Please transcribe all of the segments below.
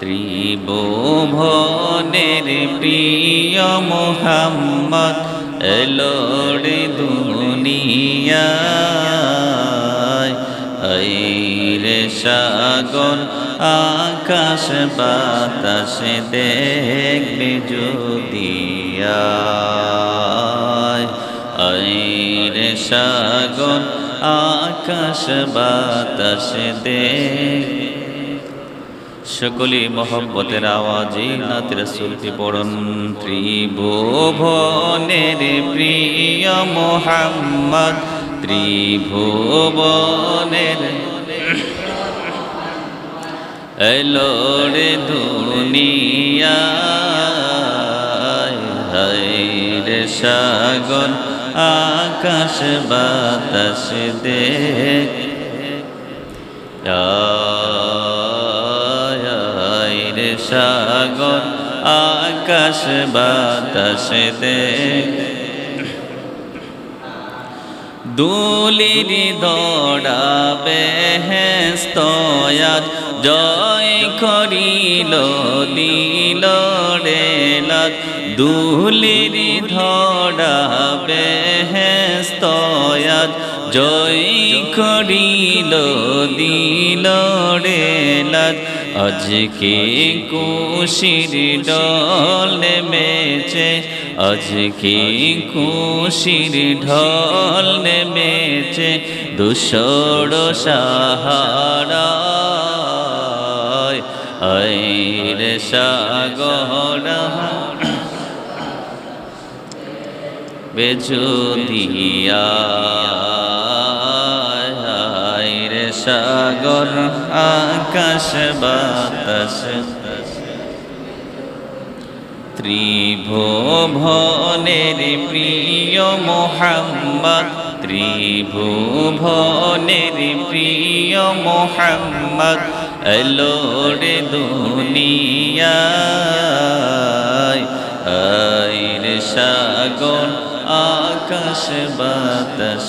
ত্রিভুবনের প্রিয় মোহাম্মদ এলোড়ে দুনিয়ায়। রে সাগর, আকাশ, বাতাস দেখবে যদিয়ায় রে সাগর, আকাশ, বাতাস দেখ সকলে মোহব্বতের আওয়াজে নাত রসুলটি পড়ন ত্রিভুবনের প্রিয় মোহাম্মদ, ত্রিভুবনের এলোড়ে দুনিয়া রে সাগর, আকাশ, বাতাস দেখ রে সাগর আকাশ বাতাস দে। দুলির দৌড়াবে হেস্তয়াত জয় করিল দিল রেলাত দুলির ধরাবে হেস্তয়াত জয় করিল দিল রেলাত আজকে কুশির ডল নেমেছে। আজকে কুশির ঢল নেমেছে। দুশোর সাহারা আইর সাগর বেজুদিয়া রে সাগর আকাশ বাতাস। ত্রিভুবনের প্রিয় মোহাম্মদ ত্রিভুবনের প্রিয় মোহাম্মদ এলোরে দুনিয়ায় আইর সাগর, আকাশ, বাতাস।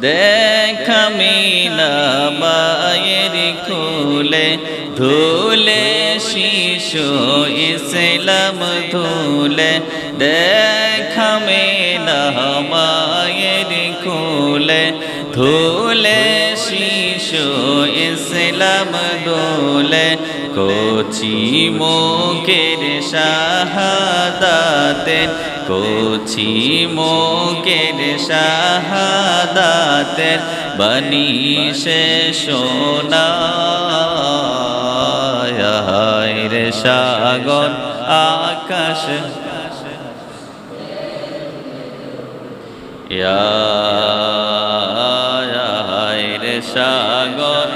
দেখামি না মায়ের কুলে, ধুলে শিশু ইসলাম ধুলে। দেখামি না মায়ের কুলে, ধুলে শিশু ইসলাম দোলে কোচি মুখের শাহাদাতের কোচি মুখের শাহাদাতের বনি সে সোনা রে সাগর আকাশ রে সাগর।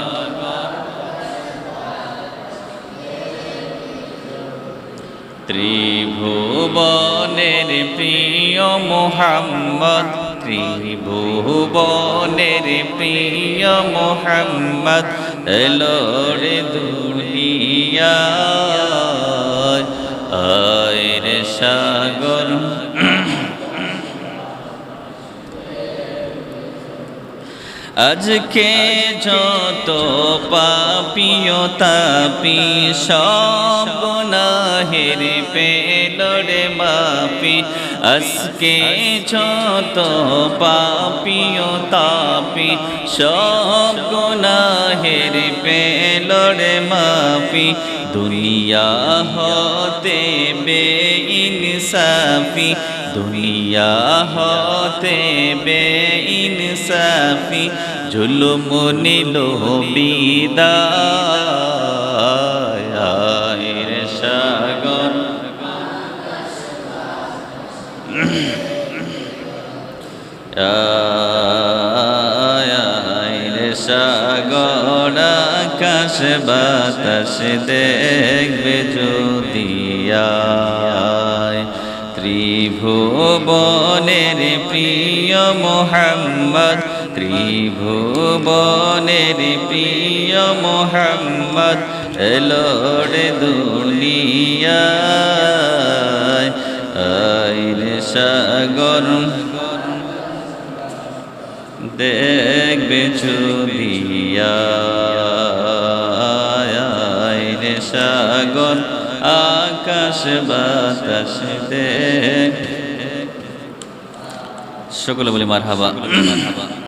ত্রিভুবনের প্রিয় মোহাম্মদ ত্রিভুবনের প্রিয় মোহাম্মদ এলোরে দুনিয়া আয়ের সাগর আজকে যত পাপিও তাপি, সব গুনাহের পেলরে মাপি। আজকে যত পাপিও তাপি, সব গুনাহের পেলরে মাপি। দুনিয়া হতে বে ইনসাফি দুনিয়া হতে বে ইনসাফি জুলুম নিল বিদায় সাগর। সাগর আকাশ বাতাস দেখবে যদিয়ায় ত্রিভুবনের প্রিয় মোহাম্মদ ত্রিভুবনের প্রিয় মোহাম্মদ এলোরে দুনিয়ায় আইরে সাগর দেখবে চুলিয়া সাগর আকাশ বাতাস দেখ সকলে বলি মার হাবা